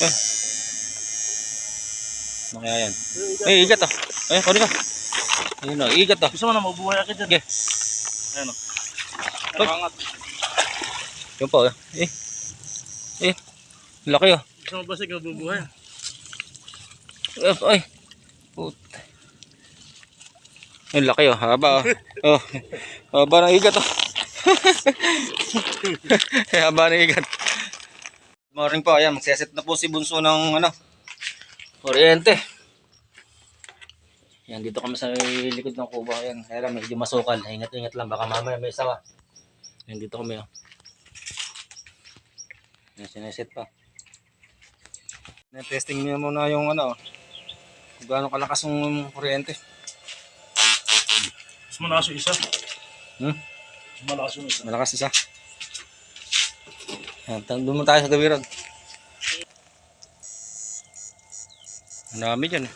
Eh. Ano kaya yan? Eh, igat ah. Eh, kunin ka. Ayun oh, igat ah. Gusto mo na mabuhay agad dyan. Sige. Ayan o. Pag- Nakangat. Yun pa oh. Eh. Eh. Laki oh. Gusto mo ba sige mabubuhay? Eh, ay. Put. Ang laki oh, haba oh. Oh. Haba ng igat oh. haba ng igat. Morning po, ayan, magseset na po si Bunso ng ano, kuryente. Yan, dito kami sa likod ng kubo. Ayan, kaya lang medyo masukal. Ingat-ingat lang, baka mamaya may sawa. Yan, dito kami oh. Yan, sineset pa. Yan, testing niyo muna yung ano, kung gaano kalakas yung kuryente. Mas malakas yung isa. Hmm? Mas malakas yung isa. Malakas isa. Doon tayo sa gabi ron. Ang dami dyan eh.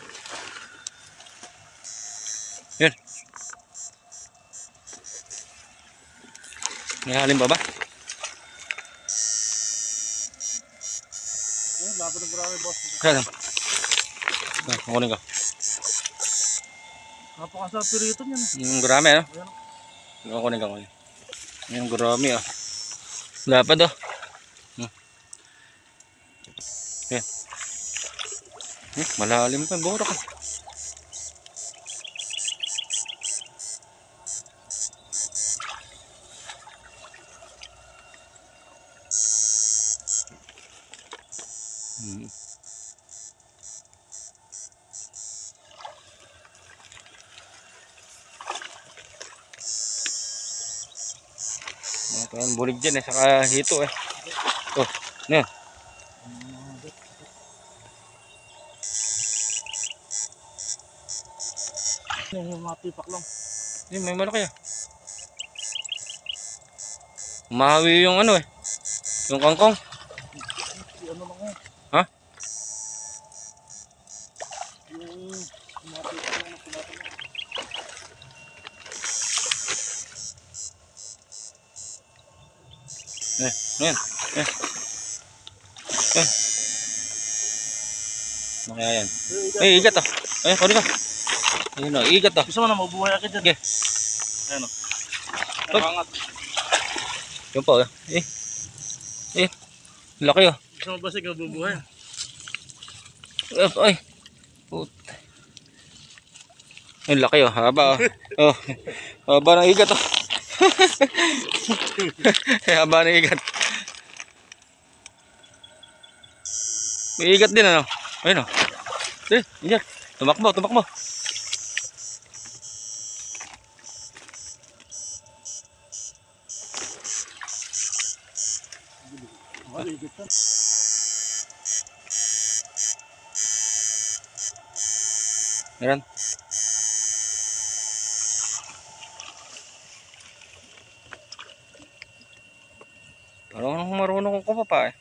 Yan. May halim ba ba? Eh, lapit ng marami boss. Kaya lang. Ah, kukunin ko. Napakasarap pirito niyan eh. Yung gurami ano? Ayan. Kukunin ko. kukunin. Yung gurami ah. Lapad oh. Hmm. Yan. Hmm, malalim pa. Bura ka. Hmm. Ang bulig dyan eh, saka hito eh. Oh, yan? Yan yung mga tipak lang. Hindi, may malaki ah. Umahawi yung ano eh. Yung kangkong. Ano lang eh. Ha? Yung mga tipak lang na tumatang. Eh, ano yan? Eh. Eh. Ano kaya yan? Eh, Eh, igat ah. Eh, kunin ka. Ayun oh, igat ah. Gusto mo na mabuhay agad dyan. Sige. Ayan o. Pag- Nakangat. Yun pa oh. Eh. Eh. Laki oh. Gusto mo ba sige mabubuhay? Eh, ay. Put. Ang laki oh, haba oh. oh. Haba ng igat oh. haba ng igat. May igat din ano. Ayun oh. Eh, inyak. Tumakbo, tumakbo. Maligit yan. Meron. Parang marunong ko pa pa eh.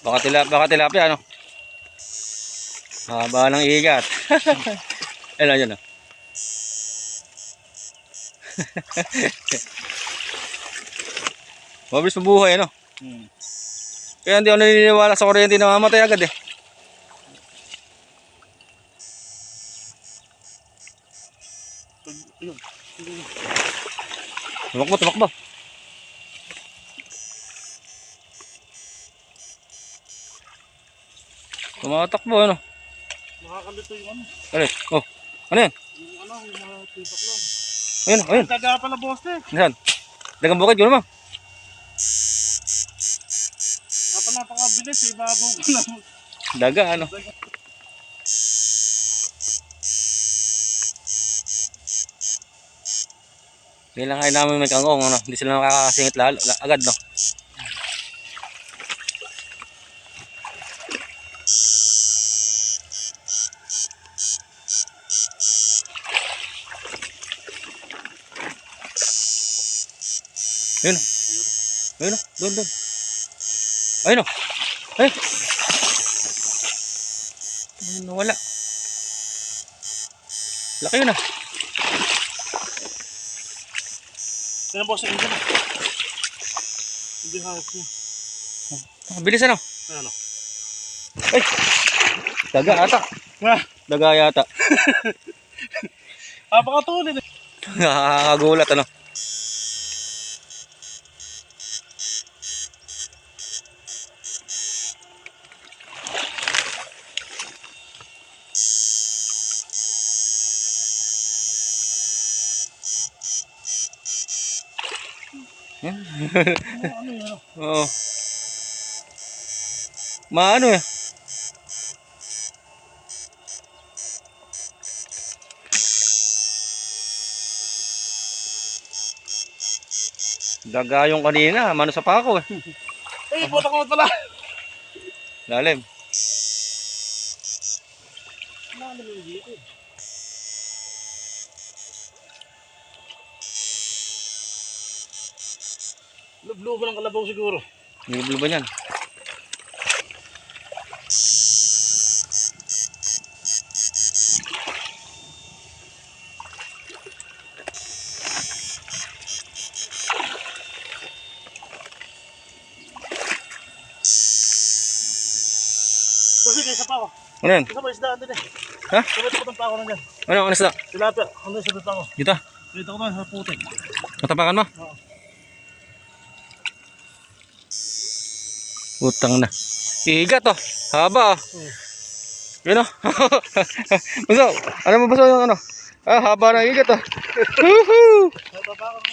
Baka tila, baka tilapia ano. Haba ng igat. Ayun yun ah. Mabilis mabuhay ano. Hmm. Kaya hindi ako naniniwala sa kuryente na mamatay agad eh. Tumakbo, tumakbo. Tumatakbo ano. Nakakalito yung ano. Alis. Oh. Ano yan? Yung ano, yung mga tipak lang. Ayun, ayun. Taga pala boss eh. Saan? Dagang bukid yun naman. Dapat napakabilis eh. Babaw ko na. Daga ano. Hindi lang kayo namin may kangkong ano. Hindi sila nakakasingit lalo, la- agad no. Ayun o. Doon, doon. Ayun o. Ay. Ayun, nawala. Laki yun ah. Kaya boss, ayun dyan. Bihayop niya. Bilis ano? Ano? Ay! Daga ata. Ah, Daga yata. apakatulid eh. Nakakagulat ano. Yan. Oo. Maano eh. Daga yung kanina, mano sa pako eh. Ay, putak mo pala. Lalim. Ano yung dito eh? Lubluban ng kalabaw siguro. Nilublo ba yan? Kasi kaysa pa ako. Ano yan? Isa pa isda din eh. Ha? Sabay ko pa ako nandiyan. Ano, ano sila? Tilapia. Ano sa dito ako? Dito. Dito ko na sa putik. Matapakan mo? Oo. Utang na. Igat oh. Haba oh. Hmm. Yun oh. Baso, ano mo baso yung ano? Ah, haba ng igat oh. Woohoo!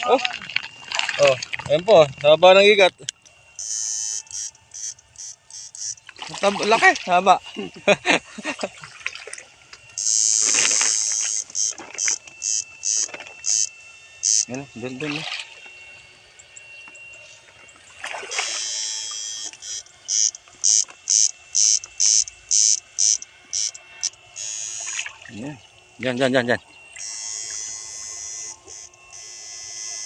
Oh. Oh, ayun po. oh. Haba ng igat. Laki, haba. Yan, dun dun. oh. Yan. Yan, yan, yan, yan.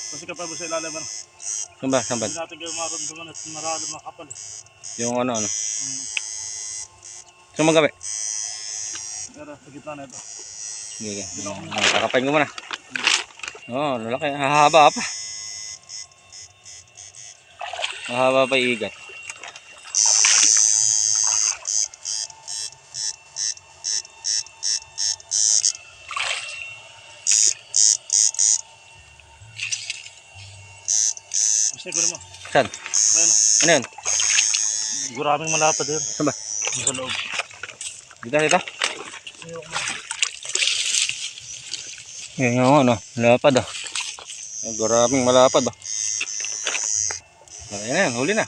Kasi kapag sa ilalim ano. Saan ba? Saan ba? Hindi natin kayo maramdaman at marami mga kapal. eh. Yung ano, ano. Hmm. Saan mo gabi? Pero sa gitna na ito. Sige, sige. Kakapain ko muna. Oo, oh, lalaki. Hahaba pa. Mahaba pa yung ko naman. Saan? Ayun. Ano yun? Guraming malapad din. Saan ba? Sa loob. Dito, dito. Yan yung ano, lapad oh. Ang Maraming malapad oh. Ayan na yan, huli na.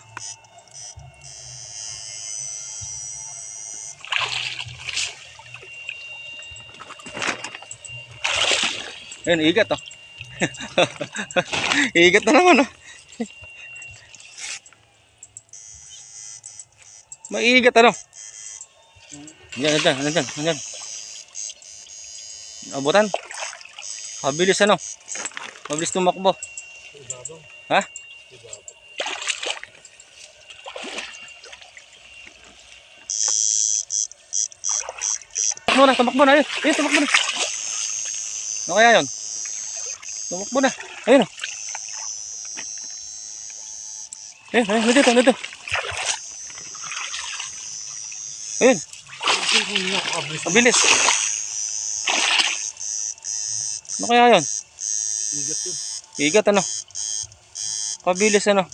Ayun, igat oh. igat na naman oh. Maigat ano? Yan, yan, yan, yan, yan. Abutan. Mabilis ano? Mabilis tumakbo. Ha? Tumakbo na, tumakbo na. Ayun, ayun, tumakbo na. Ano kaya yun? Tumakbo na. Ayun. oh. Ayun, ayun, dito, dito. Ayun, mabilis. Ano kaya yun? Igat yun. Igat ano? Pabilis ano?